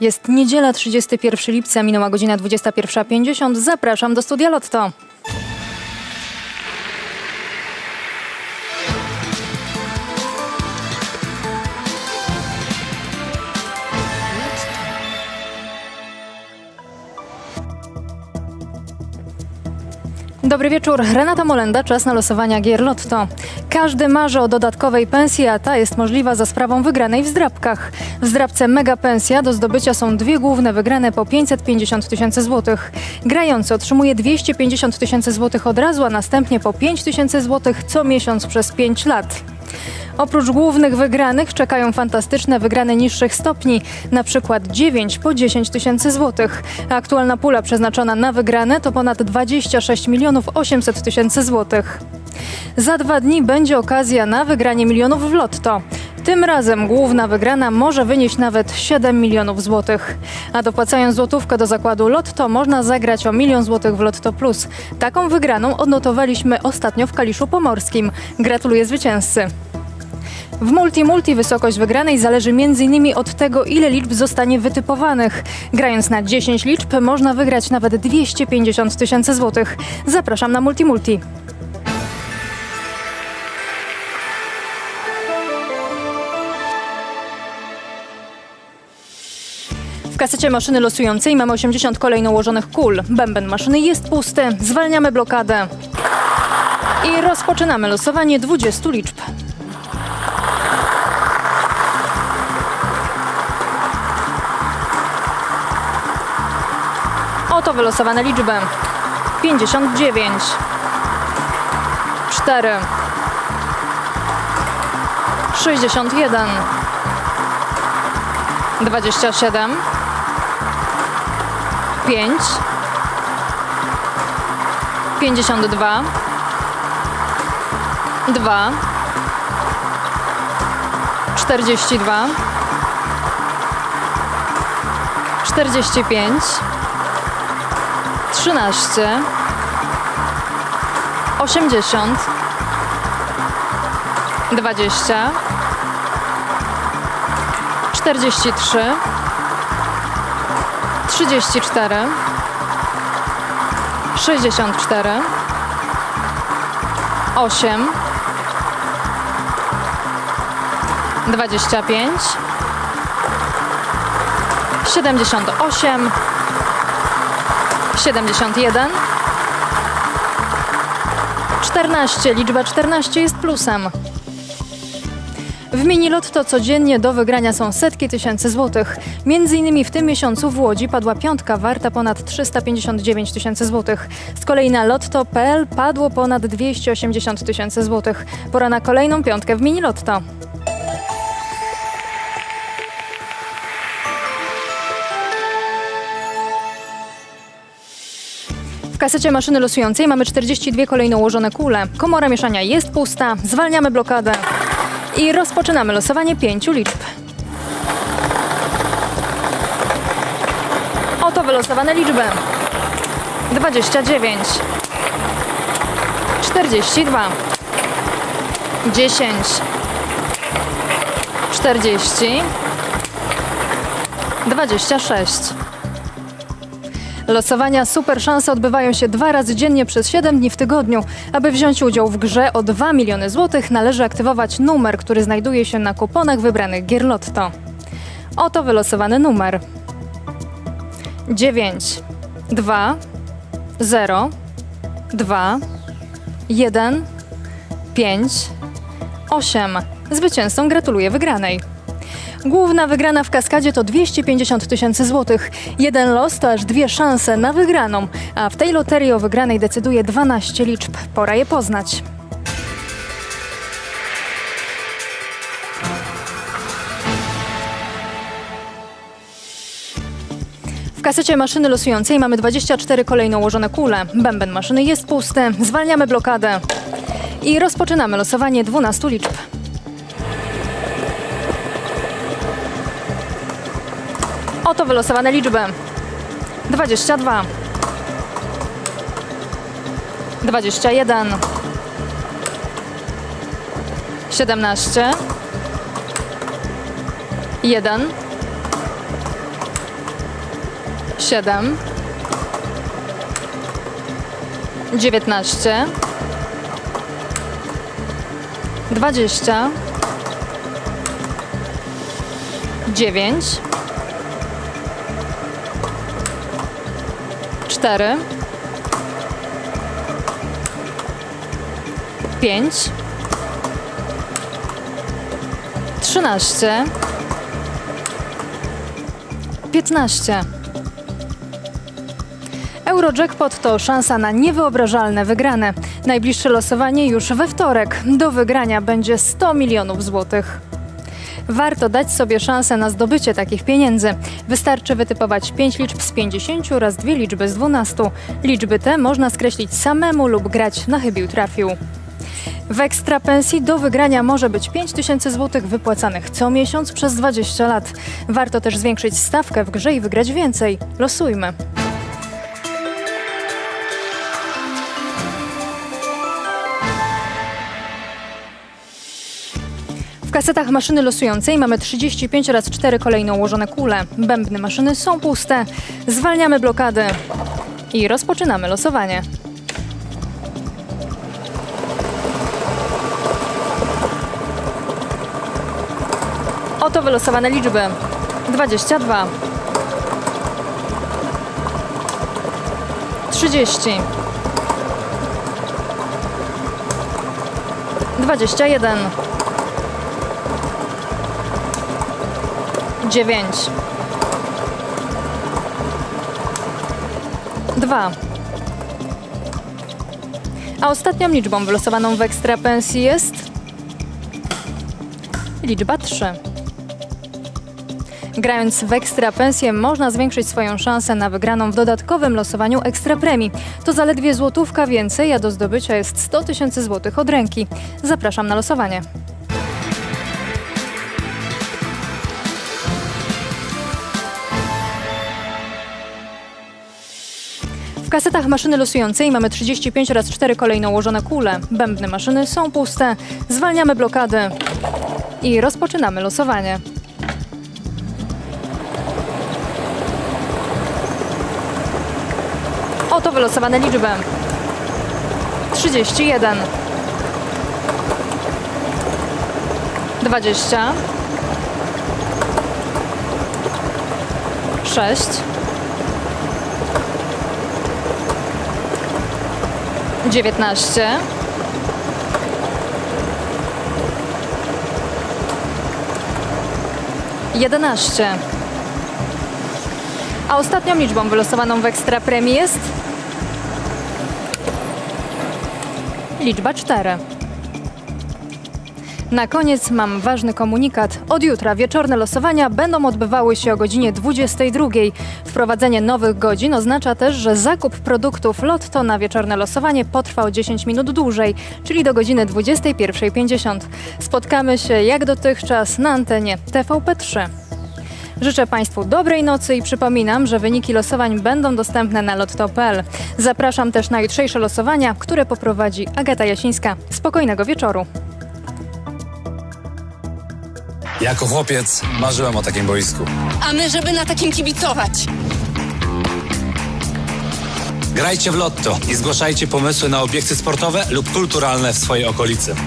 Jest niedziela 31 lipca, minęła godzina 21.50. Zapraszam do studia Lotto. Dobry wieczór. Renata Molenda, czas na losowania gier Lotto. Każdy marzy o dodatkowej pensji, a ta jest możliwa za sprawą wygranej w zdrabkach. W zdrabce Mega Pensja do zdobycia są dwie główne wygrane po 550 tysięcy złotych. Grający otrzymuje 250 tysięcy złotych od razu, a następnie po 5 tysięcy złotych co miesiąc przez 5 lat. Oprócz głównych wygranych czekają fantastyczne wygrane niższych stopni, na przykład 9 po 10 tysięcy złotych. Aktualna pula przeznaczona na wygrane to ponad 26 milionów 800 tysięcy złotych. Za dwa dni będzie okazja na wygranie milionów w lotto. Tym razem główna wygrana może wynieść nawet 7 milionów złotych. A dopłacając złotówkę do zakładu Lotto można zagrać o milion złotych w Lotto Plus. Taką wygraną odnotowaliśmy ostatnio w Kaliszu Pomorskim. Gratuluję zwycięzcy. W multi-multi wysokość wygranej zależy m.in. od tego, ile liczb zostanie wytypowanych. Grając na 10 liczb można wygrać nawet 250 tysięcy złotych. Zapraszam na multi-multi. W kasecie maszyny losującej mamy 80 kolejno ułożonych kul. Bęben maszyny jest pusty. Zwalniamy blokadę. I rozpoczynamy losowanie 20 liczb. Oto wylosowane liczby. 59 4 61 27 5 52 2 42 45 13 80 20 43 34 64 8 25 78 71 14. Liczba 14 jest plusem. W mini lotto codziennie do wygrania są setki tysięcy złotych. Między innymi w tym miesiącu w Łodzi padła piątka warta ponad 359 tysięcy złotych. Z kolei na lotto.pl padło ponad 280 tysięcy złotych. Pora na kolejną piątkę w mini lotto. Kasecie maszyny losującej mamy 42 kolejno ułożone kule. Komora mieszania jest pusta. Zwalniamy blokadę. I rozpoczynamy losowanie pięciu liczb. Oto wylosowane liczby. 29 42 10 40 26 Losowania Super Szanse odbywają się dwa razy dziennie przez 7 dni w tygodniu. Aby wziąć udział w grze o 2 miliony złotych należy aktywować numer, który znajduje się na kuponach wybranych gier Lotto. Oto wylosowany numer. 9 2 0 2 1 5 8. Zwycięzcom gratuluję wygranej. Główna wygrana w kaskadzie to 250 tysięcy złotych. Jeden los to aż dwie szanse na wygraną, a w tej loterii o wygranej decyduje 12 liczb. Pora je poznać. W kasecie maszyny losującej mamy 24 kolejno ułożone kule. Bęben maszyny jest pusty. Zwalniamy blokadę. I rozpoczynamy losowanie 12 liczb. Oto wylosowane liczby. 22 21 17 1 7, 19, 20, 9, 4, 5, 13, 15. Eurojackpot to szansa na niewyobrażalne wygrane. Najbliższe losowanie już we wtorek. Do wygrania będzie 100 milionów złotych. Warto dać sobie szansę na zdobycie takich pieniędzy. Wystarczy wytypować 5 liczb z 50 oraz dwie liczby z 12. Liczby te można skreślić samemu lub grać na chybił trafił. W ekstra pensji do wygrania może być 5000 zł wypłacanych co miesiąc przez 20 lat. Warto też zwiększyć stawkę w grze i wygrać więcej. Losujmy. W kasetach maszyny losującej mamy 35 oraz 4 kolejno ułożone kule. Bębny maszyny są puste. Zwalniamy blokady i rozpoczynamy losowanie. Oto wylosowane liczby. 22 30 21 9 2 A ostatnią liczbą wylosowaną w ekstra pensji jest liczba 3. Grając w ekstra pensję można zwiększyć swoją szansę na wygraną w dodatkowym losowaniu ekstra premii. To zaledwie złotówka więcej, a do zdobycia jest 100 tysięcy złotych od ręki. Zapraszam na losowanie. Kasetach maszyny losującej mamy 35 oraz 4 kolejno ułożone kule. Bębny maszyny są puste. Zwalniamy blokady i rozpoczynamy losowanie. Oto wylosowane liczby. 31 20 6 19 11 A ostatnią liczbą wylosowaną w ekstra premii jest liczba 4. Na koniec mam ważny komunikat. Od jutra wieczorne losowania będą odbywały się o godzinie 22. Wprowadzenie nowych godzin oznacza też, że zakup produktów Lotto na wieczorne losowanie potrwa o 10 minut dłużej, czyli do godziny 21.50. Spotkamy się jak dotychczas na antenie TVP3. Życzę Państwu dobrej nocy i przypominam, że wyniki losowań będą dostępne na lotto.pl. Zapraszam też na jutrzejsze losowania, które poprowadzi Agata Jasińska. Spokojnego wieczoru. Jako chłopiec marzyłem o takim boisku. A my, żeby na takim kibicować. Grajcie w lotto i zgłaszajcie pomysły na obiekty sportowe lub kulturalne w swojej okolicy.